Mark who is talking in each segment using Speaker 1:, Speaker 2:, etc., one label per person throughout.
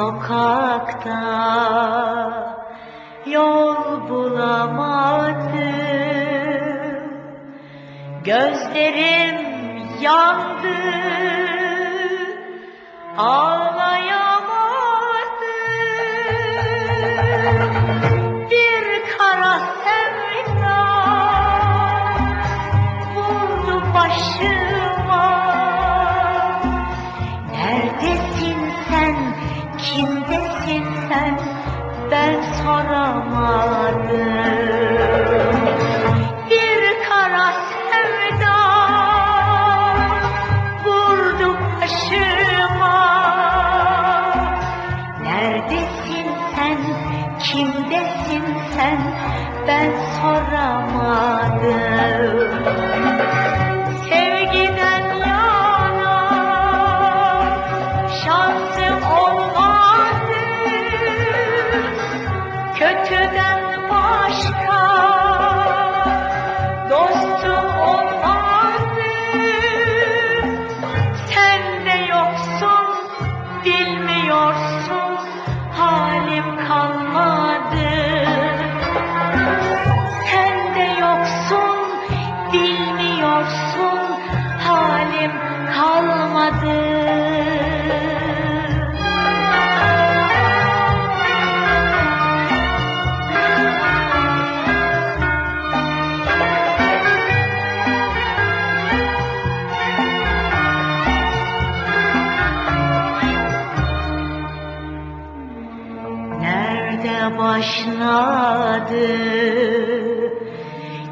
Speaker 1: sokakta yol bulamadım. Gözlerim yandı ağlayamadım. Bir kara sevda vurdu başıma kimdesin sen ben soramadım. Bir kara sevda vurdu başıma. Neredesin sen, kimdesin sen? Ben soramadım Good to kaçta başladı,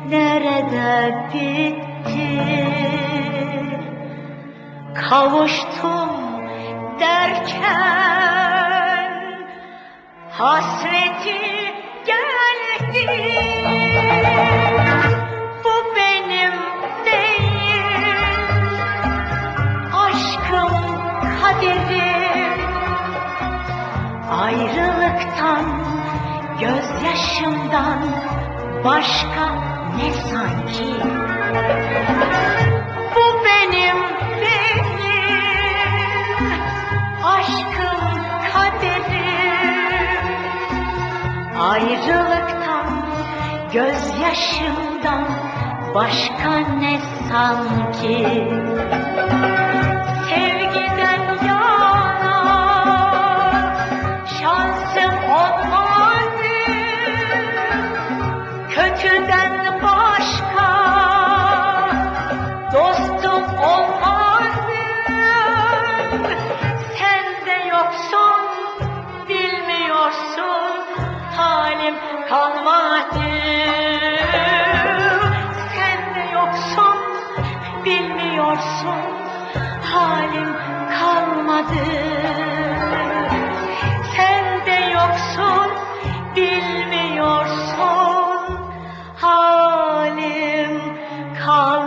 Speaker 1: nerede bitti? Kavuştum derken hasreti geldi. Gözyaşımdan başka ne sanki? Bu benim değil, aşkım kaderim. Ayrılıktan, gözyaşımdan başka ne sanki? Kötüden başka dostum olmadı Sen de yoksun bilmiyorsun. Halim kalmadı. Sen de yoksun bilmiyorsun. Halim kalmadı heart.